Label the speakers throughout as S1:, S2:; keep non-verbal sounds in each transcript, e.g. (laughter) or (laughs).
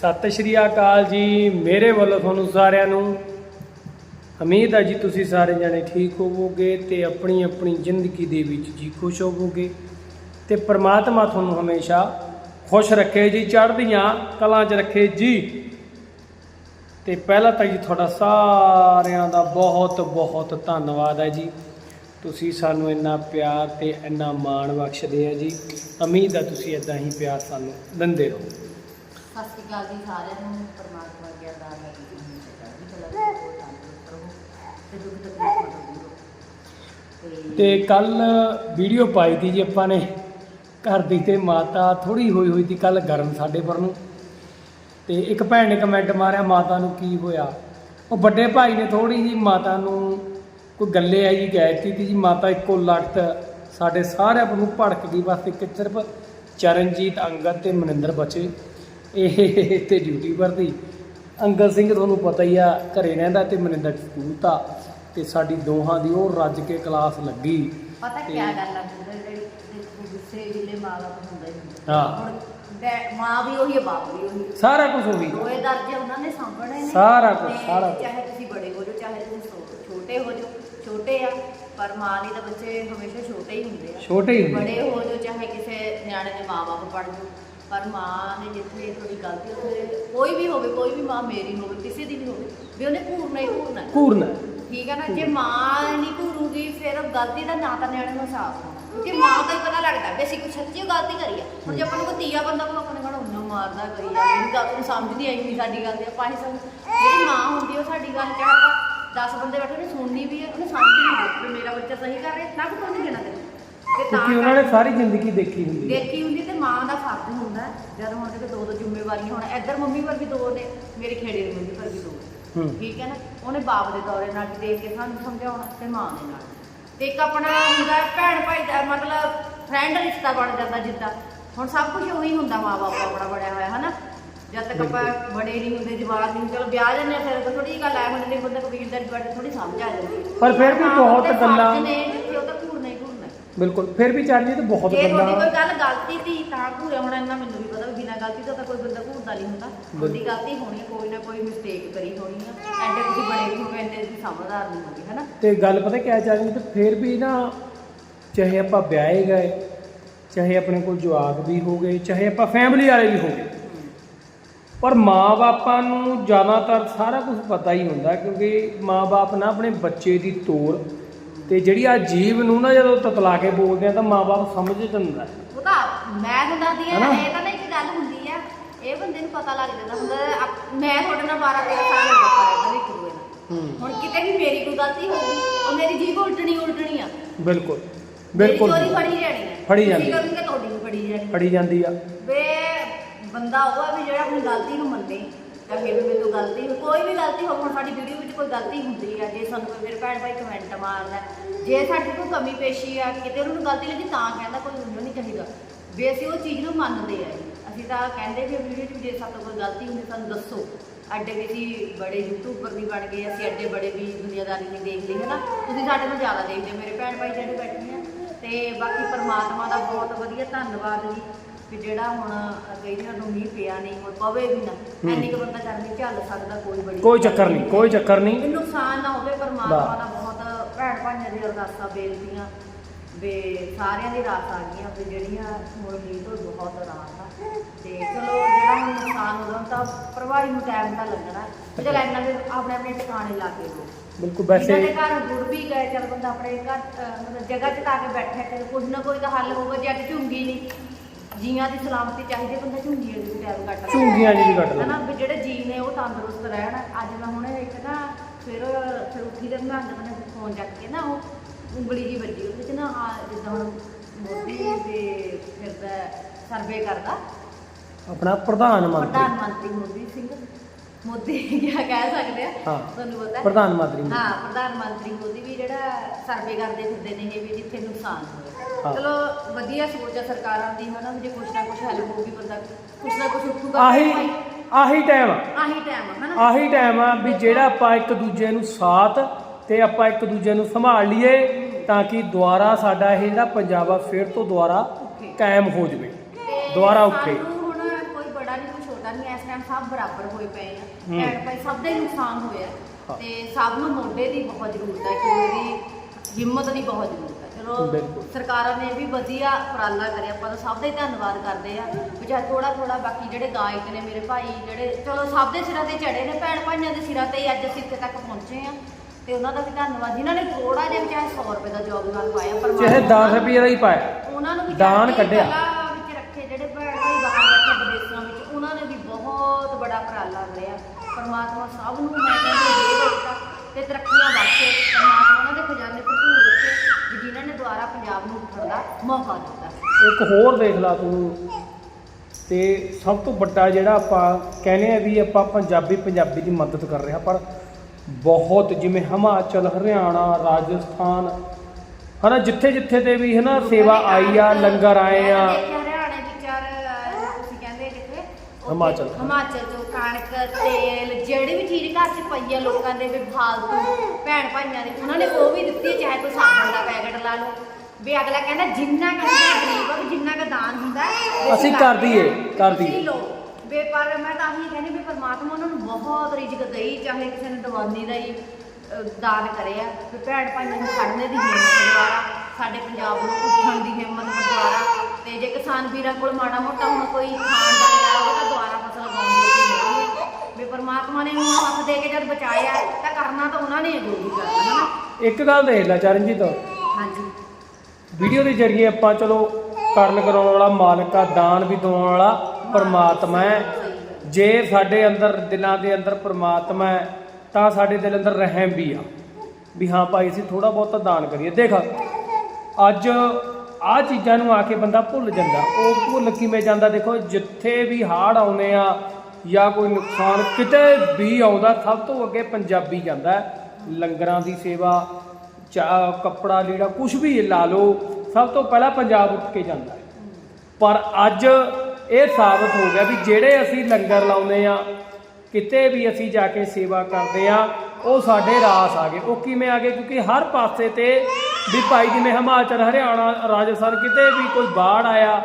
S1: ਸਤਿ ਸ਼੍ਰੀ ਅਕਾਲ ਜੀ ਮੇਰੇ ਵੱਲੋਂ ਤੁਹਾਨੂੰ ਸਾਰਿਆਂ ਨੂੰ। ਉਮੀਦ ਹੈ ਜੀ ਤੁਸੀਂ ਸਾਰੇ ਜਣੇ ਠੀਕ ਹੋਵੋਗੇ ਤੇ ਆਪਣੀ ਆਪਣੀ ਜ਼ਿੰਦਗੀ ਦੇ ਵਿੱਚ ਜੀ ਖੁਸ਼ ਹੋਵੋਗੇ ਤੇ ਪ੍ਰਮਾਤਮਾ ਤੁਹਾਨੂੰ ਹਮੇਸ਼ਾ ਖੁਸ਼ ਰੱਖੇ ਜੀ, ਚੜ੍ਹਦੀਆਂ ਕਲਾਂ 'ਚ ਰੱਖੇ ਜੀ। ਤੇ ਪਹਿਲਾਂ ਤਾਂ ਜੀ ਤੁਹਾਡਾ ਸਾਰਿਆਂ ਦਾ ਬਹੁਤ ਬਹੁਤ ਧੰਨਵਾਦ ਹੈ ਜੀ। ਤੁਸੀਂ ਸਾਨੂੰ ਇੰਨਾ ਪਿਆਰ ਤੇ ਇੰਨਾ ਮਾਣ ਬਖਸ਼ਦੇ ਆ ਜੀ। ਉਮੀਦ ਹੈ ਤੁਸੀਂ ਇਦਾਂ ਹੀ ਪਿਆਰ ਸਾਨੂੰ ਦਿੰਦੇ ਰਹੋ।
S2: ਸਤਿ ਸ਼੍ਰੀ ਅਕਾਲ ਜੀ ਸਾਰਿਆਂ ਨੂੰ ਪਰਮਾਤਮਾ ਅੱਗੇ ਅਰਦਾਸ ਹੈ ਕਿ ਤੁਸੀਂ ਚੜ੍ਹਦੀ ਕਲਾ ਵਿੱਚ ਰਹੋ ਤੰਦਰੁਸਤ ਰਹੋ ਤੇ ਦੁੱਖ ਤਕਲੀਫਾਂ ਤੋਂ ਦੂਰ ਰਹੋ।
S1: ਤੇ ਕੱਲ ਵੀਡੀਓ ਪਾਈ ਤੀ ਜੀ ਆਪਾਂ ਨੇ ਘਰ ਦੀ ਤੇ ਮਾਤਾ ਥੋੜੀ ਹੋਈ ਹੋਈ ਤੀ ਕੱਲ ਗਰਮ ਸਾਡੇ ਪਰ ਨੂੰ। ਤੇ ਇੱਕ ਭੈਣ ਨੇ ਕਮੈਂਟ ਮਾਰਿਆ ਮਾਤਾ ਨੂੰ ਕੀ ਹੋਇਆ? ਉਹ ਵੱਡੇ ਭਾਈ ਨੇ ਥੋੜੀ ਜੀ ਮਾਤਾ ਨੂੰ ਕੋਈ ਗੱਲੇ ਆਈ ਜੀ ਕਹਿਤੀ ਤੀ ਜੀ ਮਾਤਾ ਇੱਕੋ ਲਖਤ ਸਾਡੇ ਸਾਰਿਆਂ ਨੂੰ ਭੜਕ ਗਈ ਬਸ ਇੱਕ ਸਿਰਫ ਚਰਨਜੀਤ ਅੰਗਦ ਤੇ ਮਨਿੰਦਰ ਬਚੇ। ਇਹ ਤੇ ਡਿਊਟੀ ਪਰ ਦੀ ਅੰਗਦ ਸਿੰਘ ਤੁਹਾਨੂੰ ਪਤਾ ਹੀ ਆ ਘਰੇ ਰਹਿੰਦਾ ਤੇ ਮਨਿੰਦਰ ਸਕੂਲ ਤਾਂ ਤੇ ਸਾਡੀ ਦੋਹਾਂ ਦੀ ਉਹ ਰੱਜ ਕੇ ਕਲਾਸ ਲੱਗੀ।
S2: ਪਤਾ ਕੀ ਗੱਲ ਆ ਗੁੱਸੇ ਜਿਲੇ ਮਾਂ ਦਾ ਹੁੰਦਾ ਹੀ।
S1: ਹਾਂ।
S2: ਮਾਂ ਵੀ ਉਹੀ ਹੈ ਬਾਪ ਵੀ ਉਹੀ।
S1: ਸਾਰਾ ਕੁਝ ਉਹੀ
S2: ਦੋਏ ਦਰਜੇ ਉਹਨਾਂ ਨੇ ਸਾਂਭਣੇ ਨੇ।
S1: ਸਾਰਾ
S2: ਤੇ
S1: ਸਾਰਾ।
S2: ਚਾਹੇ ਤੁਸੀਂ ਬੜੇ ਹੋ ਜਾਓ ਚਾਹੇ ਤੁਸੀਂ ਛੋਟੇ ਹੋ ਜਾਓ ਛੋਟੇ ਆ ਪਰ ਮਾਂ ਲਈ ਤਾਂ ਬੱਚੇ ਹਮੇਸ਼ਾ ਛੋਟੇ ਹੀ ਹੁੰਦੇ ਆ।
S1: ਛੋਟੇ ਹੀ ਹੁੰਦੇ
S2: ਬੜੇ ਹੋ ਜਾਓ ਚਾਹੇ ਕਿਸੇ ਨਿਆਣੇ ਦੇ ਮਾਂ-ਬਾਪ ਪੜ ਜਾਓ। ਪਰ ਮਾਂ ਨੇ ਜਿੱਥੇ ਥੋੜੀ ਗਲਤੀ ਉੱਥੇ ਕੋਈ ਵੀ ਹੋਵੇ ਕੋਈ ਵੀ ਮਾਂ ਮੇਰੀ ਹੋਵੇ ਕਿਸੇ ਦੀ ਵੀ ਹੋਵੇ ਵੀ ਉਹਨੇ ਘੂਰਨਾ ਹੀ ਘੂਰਨਾ ਹੈ।
S1: ਪੂਰਨ
S2: ਠੀਕ ਹੈ ਨਾ ਜੇ ਮਾਂ ਨਹੀਂ ਘੂਰੂਗੀ ਫਿਰ ਉਹ ਗਲਤੀ ਦਾ ਨਾ ਤਾਂ ਨਿਆਣੇ ਨੂੰ ਅਹਿਸਾਸ ਹੋਣਾ ਕਿਉਂਕਿ ਮਾਂ ਦਾ ਹੀ ਪਤਾ ਲੱਗਦਾ ਵੀ ਅਸੀਂ ਕੁਛ ਸੱਚੀ ਗਲਤੀ ਕਰੀ ਆ। ਹੁਣ ਜੇ ਆਪਾਂ ਨੂੰ ਕੋਈ ਤੀਆ ਬੰਦਾ ਕੋਲ ਆਪਣੇ ਕੋਲ ਉਹਨੂੰ ਮਾਰਦਾ ਕਰੀ ਆ ਇਹਨੂੰ ਗੱਲ ਨੂੰ ਸਮਝ ਨਹੀਂ ਆਈ ਵੀ ਸਾਡੀ ਗੱਲ ਤੇ ਆਪਾਂ ਹੀ ਸਮਝ ਜਿਹੜੀ ਮਾਂ ਹੁੰਦੀ ਆ, ਉਹ ਸਾਡੀ ਗੱਲ ਚਾਹੇ ਆਪਾਂ 10 ਬੰਦੇ ਬੈਠੇ ਨੇ ਸੁਣਨੀ ਵੀ ਹੈ ਉਹਨੇ ਸਮਝੀ ਨਹੀਂ ਵੀ ਮੇਰਾ ਬੱਚਾ ਸਹੀ ਕਰ ਰਿਹਾ ਨਾ ਕੋਈ ਨਹੀਂ ਦੇਣਾ ਤੈਨੂੰ। ਤੇ ਤਾਂ
S1: ਕਿਉਂਕਿ ਉਹਨਾਂ ਨੇ ਸਾਰੀ ਜ਼ਿੰਦਗੀ ਦੇਖੀ ਹੁੰਦੀ ਹੈ।
S2: ਦੇਖੀ ਹੁੰਦੀ ਤੇ ਮਾਂ ਦਾ ਫਰਜ਼ ਹੁੰਦਾ ਹੈ, ਜਦ ਹੁਣ ਤੇ ਦੋ ਦੋ ਜ਼ਿੰਮੇਵਾਰੀਆਂ ਹੁਣ ਇੱਧਰ ਮੰਮੀ ਵਰਗੀ ਦੋ ਨੇ ਮੇਰੇ ਖੇੜੇ ਦੀ ਮੰਮੀ ਵਰਗੀ ਦੋ
S1: ਹੂੰ।
S2: ਠੀਕ ਹੈ ਨਾ? ਉਹਨੇ ਬਾਪ ਦੇ ਦੌਰੇ ਨਾਲ ਵੀ ਦੇਖ ਕੇ ਸਾਨੂੰ ਸਮਝਾਉਣਾ ਤੇ ਮਾਂ ਦੇ ਨਾਲ। ਤੇ ਇੱਕ ਆਪਣਾ ਹੁੰਦਾ ਹੈ ਭੈਣ ਭਾਈ ਦਾ ਮਤਲਬ ਫਰੈਂਡ ਰਿਸ਼ਤਾ ਬਣ ਜਾਂਦਾ ਜਿੱਦਾਂ। ਹੁਣ ਸਭ ਕੁਝ ਉਹੀ ਹੁੰਦਾ ਮਾਂ ਬਾਪ ਆਪਣਾ ਬਣਿਆ ਹੋਇਆ ਹਨਾ? ਜਦ ਤੱਕ ਆਪਾਂ ਬੜੇ ਨਹੀਂ ਹੁੰਦੇ ਜਵਾਨ ਨਹੀਂ ਚਲੋ ਵਿਆਹ ਜਾਂਦੇ ਆ ਫਿਰ ਥੋੜੀ ਜਿਹੀ ਗੱਲ ਆ ਹੁੰਦੀ ਨਹੀਂ ਬੰਦੇ ਕਬੀਰ ਦਾ ਬੜੇ ਥੋੜੀ ਸਮਝ ਆ ਜਾਂਦੀ ਹੈ।
S1: ਪਰ ਫਿਰ ਵੀ
S2: ਮਾਂ
S1: ਬਹੁਤ
S2: ਦੇ ਫਰਜ਼
S1: ਗੱਲਾਂ-
S2: ਨੇ ਜਿੱਥੇ ਉਹ ਤਾਂ ਘੂਰਨਾ ਹੀ ਘੂਰਨਾ ਹੈ।
S1: ਬਿਲਕੁਲ ਫਿਰ ਵੀ ਚੜ੍ਹਦੀ ਤੇ ਬਹੁਤ
S2: ਜੇ ਤੁਹਾਡੀ ਕੋਈ
S1: ਗੱਲਾਂ
S2: ਗੱਲ ਗਲਤੀ ਸੀ ਤਾਂ ਘੂਰੇ ਹੁਣ ਇੰਨਾ ਮੈਨੂੰ ਵੀ ਪਤਾ ਵੀ ਬਿਨਾਂ ਗਲਤੀ ਤੋਂ ਤਾਂ ਕੋਈ ਬੰਦਾ ਘੂਰਦਾ ਨਹੀਂ ਹੁੰਦਾ। ਉਹਦੀ ਗਲਤੀ ਹੋਣੀ ਹੈ ਕੋਈ ਨਾ ਕੋਈ ਮਿਸਟੇਕ ਕਰੀ ਹੋਣੀ ਆ। ਐਂਡੇ ਤੁਸੀਂ ਬੜੇ ਵੀ ਹੋ ਗਏ ਐਂਡੇ ਤੁਸੀਂ ਸਮਝਦਾਰ ਨਹੀਂ ਹੋਗੇ ਹਨਾ?
S1: ਤੇ ਗੱਲ ਪਤਾ ਕਿਆ ਚੱਲਦੀ ਤੇ ਫਿਰ ਵੀ ਨਾ ਚਾਹੇ ਆਪਾਂ ਵਿਆਹੇ ਗਏ ਚਾਹੇ ਆਪਣੇ ਕੋਲ ਜਵਾਕ ਵੀ ਹੋ ਗਏ ਚਾਹੇ ਆਪਾਂ ਫੈਮਿਲੀ ਵਾਲੇ ਵੀ ਹੋ ਗਏ ਪਰ ਮਾਂ-ਬਾਪਾਂ ਨੂੰ ਜ਼ਿਆਦਾਤਰ ਸਾਰਾ ਕੁਝ ਪਤਾ ਹੀ ਹੁੰਦਾ ਕਿਉਂਕਿ ਮਾਂ-ਬਾਪ ਨਾ ਆਪਣੇ ਬੱਚੇ ਦੀ ਤੋਰ ਤੇ ਜਿਹੜੀ ਆ ਜੀਵ ਨੂੰ ਨਾ ਜਦੋਂ ਤਤਲਾ ਕੇ ਬੋਲਦੇ ਆ ਤਾਂ ਮਾਂ-ਬਾਪ ਸਮਝ ਜਾਂਦਾ ਹੈ।
S2: ਉਹ ਤਾਂ ਮੈਂ ਤਾਂ ਦੱਸਦੀ ਆ? ਇਹ ਤਾਂ ਨਾ ਇੱਕ ਗੱਲ ਹੁੰਦੀ ਆ ਇਹ ਬੰਦੇ ਨੂੰ ਪਤਾ ਲੱਗ ਜਾਂਦਾ ਹੁੰਦਾ ਮੈਂ ਤੁਹਾਡੇ ਨਾਲ 12 13 ਸਾਲ ਹੋ ਗਏ ਪਰ ਇੱਕ ਦੂਏ ਨਾਲ ਹੁਣ ਕਿਤੇ ਵੀ ਮੇਰੀ ਕੋਈ ਗਲਤੀ ਹੋਊਗੀ ਉਹ ਮੇਰੀ ਜੀਭ ਉਲਟਣੀ ਉਲਟਣੀ ਆ
S1: ਬਿਲਕੁਲ ਬਿਲਕੁਲ
S2: ਚੋਰੀ ਫੜੀ ਜਾਣੀ ਆ
S1: ਫੜੀ ਜਾਂਦੀ ਆ।
S2: ਤੁਹਾਡੀ ਵੀ ਫੜੀ ਜਾਣੀ।
S1: ਫੜੀ ਜਾਂਦੀ ਆ
S2: ਵੇ ਬੰਦਾ ਉਹ ਆ ਵੀ ਜਿਹੜਾ ਆਪਣੀ ਗਲਤੀ ਨੂੰ ਮੰਨੇ ਤਾਂ ਫਿਰ ਵੀ ਮੇਰੇ ਤੋਂ ਗਲਤੀ ਹੋਈ। ਕੋਈ ਵੀ ਗਲਤੀ ਹੋਵੇ ਹੁਣ ਸਾਡੀ ਵੀਡੀਓ ਵਿੱਚ ਕੋਈ ਗਲਤੀ ਹੁੰਦੀ ਆ। ਜੇ ਸਾਨੂੰ ਕੋਈ ਮੇਰੇ ਭੈਣ ਭਾਈ ਕਮੈਂਟ ਮਾਰਦਾ ਜੇ ਸਾਡੀ ਕੋਈ ਕਮੀ ਪੇਸ਼ੀ ਆ ਕਿਤੇ ਉਹਨਾਂ ਨੂੰ ਗਲਤੀ ਲੱਗੀ ਤਾਂ ਕਹਿੰਦਾ ਕੋਈ ਉਹਨੂੰ ਨਹੀਂ ਚਾਹੀਦਾ। ਵੀ ਅਸੀਂ ਉਹ ਚੀਜ਼ ਨੂੰ ਮੰਨਦੇ ਆ ਜੀ। ਅਸੀਂ ਤਾਂ ਕਹਿੰਦੇ ਵੀ ਵੀਡੀਓ 'ਚ ਜੇ ਸਾਡੇ ਕੋਈ ਗਲਤੀ ਹੁੰਦੀ ਸਾਨੂੰ ਦੱਸੋ। ਅੱਡੇ ਵੀ ਜੀ ਬੜੇ ਯੂਟਿਊਬਰ ਵੀ ਬਣ ਗਏ ਅਸੀਂ ਅੱਡੇ ਬੜੇ ਵੀ ਦੁਨੀਆਦਾਰੀ ਨਹੀਂ ਦੇਖ ਲਈ ਹੈ ਨਾ ਤੁਸੀਂ ਸਾਡੇ ਤੋਂ ਜ਼ਿਆਦਾ ਦੇਖਦੇ ਹੋ, ਮੇਰੇ ਭੈਣ ਭਾਈ ਜਿਹੜੇ ਬੈਠੇ ਆ ਤੇ ਬਾਕੀ ਪਰਮਾਤਮਾ ਦਾ ਬਹੁਤ ਵਧੀਆ ਧੰਨਵਾਦ ਜੀ। ਵੀ ਜਿਹੜਾ ਹੁਣ ਕਈ ਦਿਨਾਂ ਤੋਂ ਮੀਂਹ ਪਿਆ ਨਹੀਂ ਹੁਣ ਪਵੇ ਵੀ ਨਾ। ਐਨੀ ਕੁ ਬੰਦਾ ਗਰਮੀ ਝੱਲ ਸਕਦਾ ਕੋਈ ਬੜੀ
S1: ਕੋਈ ਚੱਕਰ ਨਹੀਂ ਕੋਈ ਚੱਕਰ ਨਹੀਂ।
S2: ਨੁਕਸਾਨ ਨਾ ਹੋਵੇ ਪਰਮਾਤਮਾ। ਦਾ ਬਹੁਤ ਭੈਣ ਭਾਈਆਂ ਦੀ ਅਰਦਾਸਾਂ ਬੇਨਤੀਆਂ ਵੀ ਸਾਰਿਆਂ ਦੀ ਰਾਸ ਆ ਗਈਆਂ ਵੀ ਜਿਹੜੀਆਂ ਹੁਣ ਮੀਂਹ ਤੋਂ ਬਹੁਤ ਰਾਹਤ ਆ। ਤੇ ਚਲੋ ਜਿਹੜਾ ਹੁਣ ਨੁਕਸਾਨ ਹੋਦਾ ਤਾਂ ਪ੍ਰਵਾਹੀ ਨੂੰ ਟਾਈਮ ਤਾਂ ਲੱਗਣਾ। ਚਲ ਇੰਨਾ ਦੇ ਆਪਣੇ ਆਪਣੇ ਟਿਕਾਣੇ ਲਾ ਕੇ ਲੋ
S1: ਬਿਲਕੁਲ
S2: ਦੇ
S1: ਵੈਸੇ
S2: ਘਰ ਗੁੜ ਵੀ ਗਏ ਚਲ ਬੰਦਾ ਆਪਣੇ ਘਰ ਮਤਲਬ ਜਗ੍ਹਾ 'ਚ ਤਾਂ ਕੇ ਬੈਠਾ ਤੇ ਕੁਝ ਨਾ ਕੋਈ ਤਾਂ ਹੱਲ ਹੋਊਗਾ ਜੇ ਅੱਜ ਝੁੰਗੀ ਨਹੀਂ। ਜੀਆਂ ਦੀ ਸਲਾਮਤੀ ਚਾਹੀਦੀ ਬੰਦਾ ਝੁੰਗੀਆਂ ਦੀ ਟਾਈਮ ਕੱਟ ਲਵੇ।
S1: ਝੁੰਗੀਆਂ ਜੀ ਵੀ ਕੱਟ ਲਵੇ।
S2: ਹਨਾ ਵੀ ਜਿਹੜੇ ਜੀ ਨੇ ਉਹ ਤੰਦਰੁਸਤ ਰਹਿਣ ਅੱਜ ਮੈਂ ਹੁਣ ਇੱਕ ਨਾ ਫਿਰ ਫਿਰ ਉੱਠੀ ਦੇ ਮੈਂ ਨੇ ਫੋਨ ਚੱਕ ਕੇ ਨਾ ਉਹ ਉਂਗਲੀ ਜੀ ਵੱਜੀ ਉਹਦੇ ਚ ਨਾ ਆਹ ਜਿੱਦਾਂ ਹੁਣ ਮੋਦੀ ਤੇ ਫਿਰਦਾ ਸਰਵੇ ਕਰਦਾ
S1: ਆਪਣਾ ਪ੍ਰਧਾਨ ਮੰਤਰੀ
S2: ਪ੍ਰਧਾਨ ਮੰਤਰੀ ਮੋਦੀ ਸਿੰਘ ਮੋਦੀ (laughs) ਕੀ ਕਹਿ ਸਕਦੇ ਆ
S1: ਹਾਂ।
S2: ਤੁਹਾਨੂੰ ਪਤਾ ਹੈ?
S1: ਪ੍ਰਧਾਨ ਮੰਤਰੀ
S2: ਹਾਂ ਪ੍ਰਧਾਨ ਮੰਤਰੀ ਮੋਦੀ ਵੀ ਜਿਹੜਾ ਸਰਵੇ ਕਰਦੇ ਫਿਰਦੇ ਨੇ ਇਹ ਵੀ ਜਿੱਥੇ ਨੁਕਸਾਨ ਹੋਵੇ
S1: ਹਾਂ।
S2: ਚਲੋ ਵਧੀਆ ਸੋਚ ਆ ਸਰਕਾਰਾਂ ਦੀ ਹਨਾ ਵੀ ਜੇ ਕੁਛ ਨਾ ਕੁਛ ਹੈਲਪ ਹੋਊਗੀ ਬੰਦਾ ਕੁਛ ਨਾ ਕੁਛ ਉੱਠੂਗਾ
S1: ਆਹੀ
S2: ਭਾਈ।
S1: ਆਹੀ ਟਾਈਮ
S2: ਆਹੀ ਟਾਈਮ ਹਨਾ
S1: ਆਹੀ ਟਾਈਮ ਆ ਵੀ ਜਿਹੜਾ ਆਪਾਂ ਇੱਕ ਦੂਜੇ ਨੂੰ ਸਾਥ ਤੇ ਆਪਾਂ ਇੱਕ ਦੂਜੇ ਨੂੰ ਸੰਭਾਲ ਲਈਏ ਤਾਂ ਕਿ ਦੁਆਰਾ ਸਾਡਾ ਇਹ ਜਿਹੜਾ ਪੰਜਾਬ ਆ ਫਿਰ ਤੋਂ ਦੁਆਰਾ ਕਾਇਮ ਹੋ ਜਾਵੇ
S2: ਤੇ
S1: ਦੁਬਾਰਾ ਉੱਠੇ।
S2: ਸਾਨੂੰ ਹੁਣ ਕੋਈ ਬੜਾ ਨਹੀਂ ਕੋਈ ਛੋਟਾ ਨਹੀਂ ਇਸ ਟਾਈਮ ਸਭ ਬਰਾਬਰ ਹੋਏ ਪਏ ਆ। ਭੈਣ ਭਾਈ ਸਭ ਦਾ ਹੀ ਨੁਕਸਾਨ ਹੋਇਆ।
S1: ਹਾਂ।
S2: ਤੇ ਸਭ ਨੂੰ ਮੋਢੇ ਦੀ ਬਹੁਤ ਜ਼ਰੂਰਤ ਹੈ ਕਿ ਦੀ ਹਿੰਮਤ ਦੀ ਬਹੁਤ ਜ਼ਰੂਰਤ ਹੈ। ਚਲੋ
S1: ਬਿਲਕੁਲ।
S2: ਸਰਕਾਰਾਂ ਨੇ ਵੀ ਵਧੀਆ ਉਪਰਾਲਾ ਕਰਿਆ ਆਪਾਂ ਤਾਂ ਸਭ ਦਾ ਹੀ ਧੰਨਵਾਦ ਕਰਦੇ ਆ ਵੀ ਚਾਹੇ ਥੋੜਾ ਥੋੜਾ ਬਾਕੀ ਜਿਹੜੇ ਗਾਇਕ ਨੇ ਮੇਰੇ ਭਾਈ ਜਿਹੜੇ ਚਲੋ ਸਭ ਦੇ ਸਿਰਾਂ ਤੇ ਚੜੇ ਨੇ ਭੈਣ ਭਾਈਆਂ ਦੇ ਸਿਰਾਂ ਤੇ ਹੀ ਅੱਜ ਅਸੀਂ ਇੱਥੇ ਤੱਕ ਪਹੁੰਚੇ ਆ ਤੇ ਉਹਨਾਂ ਦਾ ਵੀ ਧੰਨਵਾਦ। ਜਿਨ੍ਹਾਂ ਨੇ ਥੋੜਾ ਜਿਹਾ ਚਾਹੇ 100 ਰੁਪਏ ਦਾ ਯੋਗਦਾਨ ਪਾਇਆ ਪਰ
S1: ਚਾਹੇ 10 ਰੁਪਏ ਦਾ ਹੀ ਪਾਇਆ।
S2: ਉਹਨਾਂ ਨੂੰ ਵੀ
S1: ਦਾਨ
S2: ਚੜ੍ਹਦੀ
S1: ਕੱਢਿਆ।
S2: ਕਲਾ ਵਿੱਚ ਰੱਖੇ ਜਿਹੜੇ ਭੈਣ ਭਾਈ ਬਾਹਰ ਬੈਠੇ ਵਿਦੇਸ਼ਾਂ ਵਿੱਚ ਉਹਨਾਂ ਨੇ ਵੀ ਬਹੁਤ ਬੜਾ ਉਪਰਾਲਾ ਕਰਿਆ ਪਰਮਾਤਮਾ ਸਭ ਨੂੰ ਮੈਂ ਕਹਿੰਦੀ ਦੇ ਰੱਖਾ ਤੇ ਤਰੱਕੀਆਂ ਬਖਸ਼ੇ ਪਰਮਾਤਮਾ ਉਹਨਾਂ ਦੇ ਖਜ਼ਾਨੇ ਭਰਪੂਰ ਰੱਖੇ ਵੀ ਜਿਨ੍ਹਾਂ ਨੇ ਦੁਆਰਾ ਪੰਜਾਬ ਨੂੰ ਉੱਠਣ ਦਾ ਮੌਕਾ ਦਿੱਤਾ
S1: ਇੱਕ ਹੋਰ ਦੇਖ ਲਾ ਤੂੰ। ਤੇ ਸਭ ਤੋਂ ਵੱਡਾ ਜਿਹੜਾ ਆਪਾਂ ਕਹਿੰਦੇ ਆ ਵੀ ਆਪਾਂ ਪੰਜਾਬੀ ਪੰਜਾਬੀ ਦੀ ਮਦਦ ਕਰ ਰਿਹਾ ਪਰ ਬਹੁਤ ਜਿਵੇਂ ਹਿਮਾਚਲ ਹਰਿਆਣਾ ਰਾਜਸਥਾਨ ਹਨਾ ਜਿੱਥੇ ਜਿੱਥੇ ਤੇ ਵੀ ਹਨਾ ਸੇਵਾ ਆਈ ਆ ਲੰਗਰ ਆਏ ਆ।
S2: ਹਰਿਆਣੇ ਤੁਸੀਂ ਕਹਿੰਦੇ ਕਿੱਥੇ
S1: ਹਿਮਾਚਲ।
S2: ਹਿਮਾਚਲ ਤੋਂ ਕਣਕ ਤੇਲ ਜਿਹੜੀ ਵੀ ਚੀਜ਼ ਘਰ 'ਚ ਪਈ ਆ ਲੋਕਾਂ ਦੇ ਵੀ ਫਾਲਤੂ ਭੈਣ ਭਾਈਆਂ ਦੇ ਉਹਨਾਂ ਨੇ ਉਹ ਵੀ ਦਿੱਤੀ ਹੈ, ਚਾਹੇ ਕੋਈ ਸਾਬਣ ਦਾ ਪੈਕਟ ਲਾ ਲਓ। ਵੀ ਅਗਲਾ ਕਹਿੰਦਾ ਜਿੰਨਾ ਕੁ ਗਰੀਬ ਆ ਵੀ ਜਿੰਨਾ ਕੁ ਦਾਨ ਹੁੰਦਾ ਵੀ
S1: ਅਸੀਂ ਕਰ ਦਈਏ, ਕਰ
S2: ਤੁਸੀਂ
S1: ਦਈਏ।
S2: ਲਓ। ਵੀ ਪਰ ਮੈਂ ਤਾਂ ਹੀ ਕਹਿੰਦੀ ਵੀ ਪਰਮਾਤਮਾ ਉਹਨਾਂ ਨੂੰ ਬਹੁਤ ਰਿਜ਼ਕ ਦੇਈ ਚਾਹੇ ਕਿਸੇ ਨੇ ਦਵਾਨੀ ਦਾ ਹੀ ਅਹ, ਦਾਨ ਕਰਿਆ। ਵੀ ਭੈਣ ਭਾਈਆਂ ਨੂੰ ਖੜਨੇ ਦੀ ਹਿੰਮਤ ਦੁਆਰਾ ਸਾਡੇ ਪੰਜਾਬ ਨੂੰ ਉੱਠਣ ਦੀ ਹਿੰਮਤ ਦੁਆਰਾ ਤੇ ਜੇ ਕਿਸਾਨ ਵੀਰਾਂ ਕੋਲ ਮਾੜਾ ਮੋਟਾ ਹੁਣ ਕੋਈ ਖਾਣ ਦਾ ਲਿਆ ਹੋਵੇ ਤਾਂ ਦੁਆਰਾ ਫਸਲ ਉਗਾਉਣ ਦੀ ਮਿਲਦੀ ਵੀ ਪਰਮਾਤਮਾ ਨੇ ਉਹਨੂੰ ਹੱਥ ਦੇ ਕੇ ਜਦ ਬਚਾਇਆ ਤਾਂ ਕਰਨਾ ਤਾਂ ਉਹਨਾਂ ਨੇ ਹੈ ਜੋ ਵੀ ਕਰਨਾ ਹੈ ਨਾ
S1: ਇੱਕ ਗੱਲ ਦੇਖ ਲੈ ਚਰਨਜੀਤ।
S2: ਹਾਂਜੀ।
S1: ਵੀਡੀਓ ਦੇ ਜ਼ਰੀਏ ਆਪਾਂ ਚਲੋ ਕਰਨ ਕਰਾਉਣ ਵਾਲਾ ਮਾਲਕ ਆ ਦਾਨ ਵੀ ਦਵਾਉਣ ਵਾਲਾ ਪਰਮਾਤਮਾ ਹੈ। ਜੇ ਸਾਡੇ ਅੰਦਰ ਦਿਲਾਂ ਦੇ ਅੰਦਰ ਪਰਮਾਤਮਾ ਹੈ ਤਾਂ ਸਾਡੇ ਦਿਲ ਅੰਦਰ ਰਹਿਮ ਵੀ ਆ। ਵੀ ਹਾਂ ਭਾਈ ਅਸੀਂ ਥੋੜਾ ਬਹੁਤਾ ਦਾਨ ਕਰੀਏ। ਦੇਖ ਅੱਜ ਆ ਚੀਜ਼ਾਂ ਨੂੰ ਆ ਕੇ ਬੰਦਾ ਭੁੱਲ ਜਾਂਦਾ। ਉਹ ਭੁੱਲ ਕਿਵੇਂ ਜਾਂਦਾ? ਦੇਖੋ ਜਿੱਥੇ ਵੀ ਹਾੜ ਆਉਂਦੇ ਆ ਜਾਂ ਕੋਈ ਨੁਕਸਾਨ, ਕਿਤੇ ਵੀ ਆਉਂਦਾ, ਸਭ ਤੋਂ ਅੱਗੇ ਪੰਜਾਬੀ ਜਾਂਦਾ ਲੰਗਰਾਂ ਦੀ ਸੇਵਾ, ਚਾ, ਕੱਪੜਾ ਲੀੜਾ ਕੁਝ ਵੀ ਲਾ ਲਓ, ਸਭ ਤੋਂ ਪਹਿਲਾਂ ਪੰਜਾਬ ਉੱਠ ਕੇ ਜਾਂਦਾ ਪਰ ਅੱਜ ਇਹ ਸਾਬਤ ਹੋ ਗਿਆ ਵੀ ਜਿਹੜੇ ਅਸੀਂ ਲੰਗਰ ਲਾਉਂਦੇ ਆ ਕਿਤੇ ਵੀ ਅਸੀਂ ਜਾ ਕੇ ਸੇਵਾ ਕਰਦੇ ਆ ਉਹ ਸਾਡੇ ਰਾਸ ਆ ਗਏ। ਉਹ ਕਿਵੇਂ ਆ ਗਏ? ਕਿਉਂਕਿ ਹਰ ਪਾਸੇ ਤੇ ਵੀ ਭਾਈ ਜਿਵੇਂ ਹਿਮਾਚਲ, ਹਰਿਆਣਾ, ਰਾਜਸਥਾਨ, ਕਿਤੇ ਵੀ ਕੋਈ ਬਾੜ ਆਇਆ